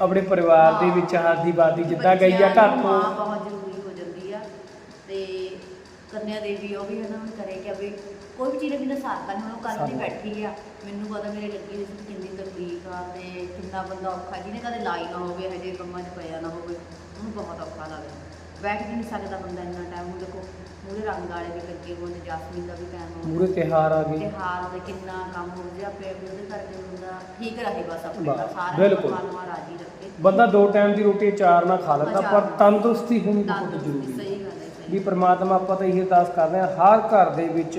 S1: ਆਪਣੇ ਪਰਿਵਾਰ ਦੇ ਵਿੱਚ ਹਾਦੀ ਬਾਦੀ ਜਿੱਦਾਂ ਗਈ ਆ ਘਰ ਤੋਂ।
S2: ਬਹੁਤ ਜ਼ਰੂਰੀ ਹੋ ਜਾਂਦੀ ਆ। ਤੇ ਕੰਨਿਆ ਦੇਵੀ ਉਹ ਵੀ ਉਹਨਾਂ ਨੂੰ ਕਰੇ ਕਿ ਅਬੇ ਕੋਈ ਵੀ ਚੀਜ਼ ਬਿਨਾਂ ਸਾਥ ਤਾਂ ਹੁਣ ਉਹ ਕੱਲ ਦੀ ਬੈਠੀ ਆ। ਮੈਨੂੰ ਪਤਾ ਮੇਰੇ ਲੱਗੀ ਹੋਈ ਸੀ ਕਿੰਨੀ ਤਕਲੀਫ ਆ ਤੇ ਕਿੰਨਾ ਬੰਦਾ ਔਖਾ ਜਿਹਨੇ ਕਦੇ ਲਾਈ ਨਾ ਹੋਵੇ ਹਜੇ ਕੰਮਾਂ 'ਚ ਪਿਆ ਨਾ ਹੋਵੇ। ਉਹਨੂੰ ਬਹੁਤ ਔਖਾ ਲੱਗਦਾ। ਬੈਠ ਵੀ ਨਹੀਂ ਸਕਦਾ ਬੰਦਾ ਇੰਨਾ ਟਾਈਮ ਹੁਣ ਰੰਗ ਵਾਲੇ ਵੀ ਲੱਗੇ ਹੋਏ ਨੇ ਜਾਸਮੀਨ ਦਾ ਵੀ ਟਾਈਮ ਹੋ
S1: ਮੂਰੇ ਤਿਹਾਰ ਆ ਗਏ
S2: ਤਿਉਹਾਰ ਦੇ ਕਿੰਨਾ ਕੰਮ ਹੋ ਗਿਆ ਵੀ ਉਹਦੇ ਕਰਕੇ ਬੰਦਾ ਠੀਕ ਰਹੇ ਬਸ ਆਪਣੇ ਘਰ ਸਾਰਾ
S1: ਬਿਲਕੁਲ।
S2: ਰਾਜੀ ਰੱਖੇ
S1: ਬੰਦਾ ਦੋ ਟਾਈਮ ਦੀ ਰੋਟੀ ਚਾਰ ਨਾਲ ਖਾ ਲੈਂਦਾ ਪਰ। ਤੰਦਰੁਸਤੀ ਹੋਣੀ ਬਹੁਤ ਜ਼ਰੂਰੀ ਹੈ
S2: ਸਹੀ ਗੱਲ ਹੈ ਸਹੀ
S1: ਵੀ ਪ੍ਰਮਾਤਮਾ ਆਪਾਂ ਤਾਂ ਇਹ ਅਰਦਾਸ ਕਰਦੇ ਹਾਂ ਹਰ ਘਰ ਦੇ ਵਿੱਚ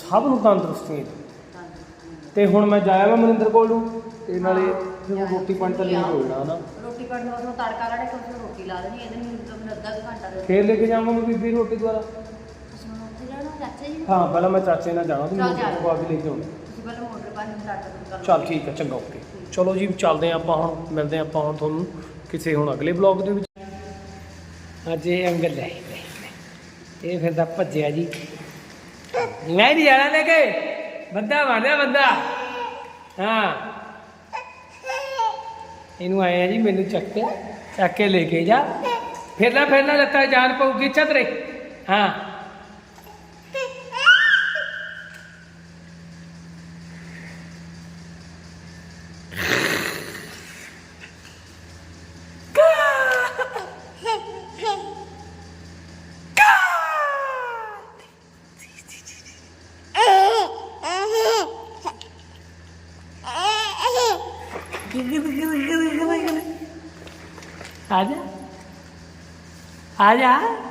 S1: ਸਭ ਨੂੰ ਤੰਦਰੁਸਤੀ ਦੇ। ਤੇ ਹੁਣ ਮੈਂ ਜਾਇਆ ਵਾ ਮਨਿੰਦਰ ਕੋਲ ਨੂੰ ਤੇ ਨਾਲੇ ਫਿਰ। ਰੋਟੀ ਪਾਣੀ ਤਾਂ ਲੇਟ ਹੋ ਜਾਣਾ
S2: ਰੋਟੀ ਪਾਣੀ ਦਾ ਉਸਨੂੰ ਤੜਕਾ ਲਾ ਕੇ ਉਸ ਰੋਟੀ ਲਾ ਦੇਣੀ ਇਹਦੇ ਨੂੰ ਤਾਂ ਮੈਨੂੰ ਅੱਧਾ ਕੁ ਘੰਟਾ ਦੇ
S1: ਫੇਰ ਲੈ ਕੇ ਜਾਵਾਂਗੇ ਬੀਬੀ ਰੋਟੀ ਦੁਆਰਾ
S2: ਚਾਚਾ ਜੀ
S1: ਹਾਂ ਪਹਿਲਾਂ ਮੈਂ ਚਾਚੇ ਨਾਲ ਜਾਣਾ ਤੇ
S2: ਚੱਲ
S1: ਮੋਟਰ। ਤੋਂ ਆ ਕੇ ਲੈ ਕੇ ਆਉਣਾ
S2: ਤੁਸੀਂ ਪਹਿਲਾਂ ਮੋਟਰ ਨੂੰ ਸਟਾਰਟ ਕਰ
S1: ਚੱਲ ਠੀਕ ਹੈ ਚੰਗਾ ਓਕੇ। ਚਲੋ ਜੀ ਚੱਲਦੇ ਹਾਂ ਆਪਾਂ ਹੁਣ ਮਿਲਦੇ ਹਾਂ ਆਪਾਂ ਹੁਣ ਤੁਹਾਨੂੰ ਕਿਸੇ ਹੁਣ ਅਗਲੇ ਬਲੌਗ ਦੇ ਵਿੱਚ। ਅੱਜ ਇਹ ਅੰਗਲ ਲੈ ਇਹ ਫਿਰ ਦਾ ਭੱਜਿਆ ਜੀ। ਮੈਂ ਨਹੀਂ ਜਾਣਾ ਲੈ ਕੇ। ਬੰਦਾ ਬਣਿਆ ਬੰਦਾ। ਹਾਂ। ਇਹਨੂੰ ਆਏ ਆ ਜੀ ਮੈਨੂੰ ਚੱਕ ਕੇ ਚੱਕ ਕੇ ਲੈ ਕੇ ਜਾ। ਫਿਰਨਾ ਫਿਰਨਾ ਲੱਤਾਂ 'ਚ ਜਾਨ ਪਊਗੀ ਚਤਰੇ ਹਾਂ। Olha. Olha.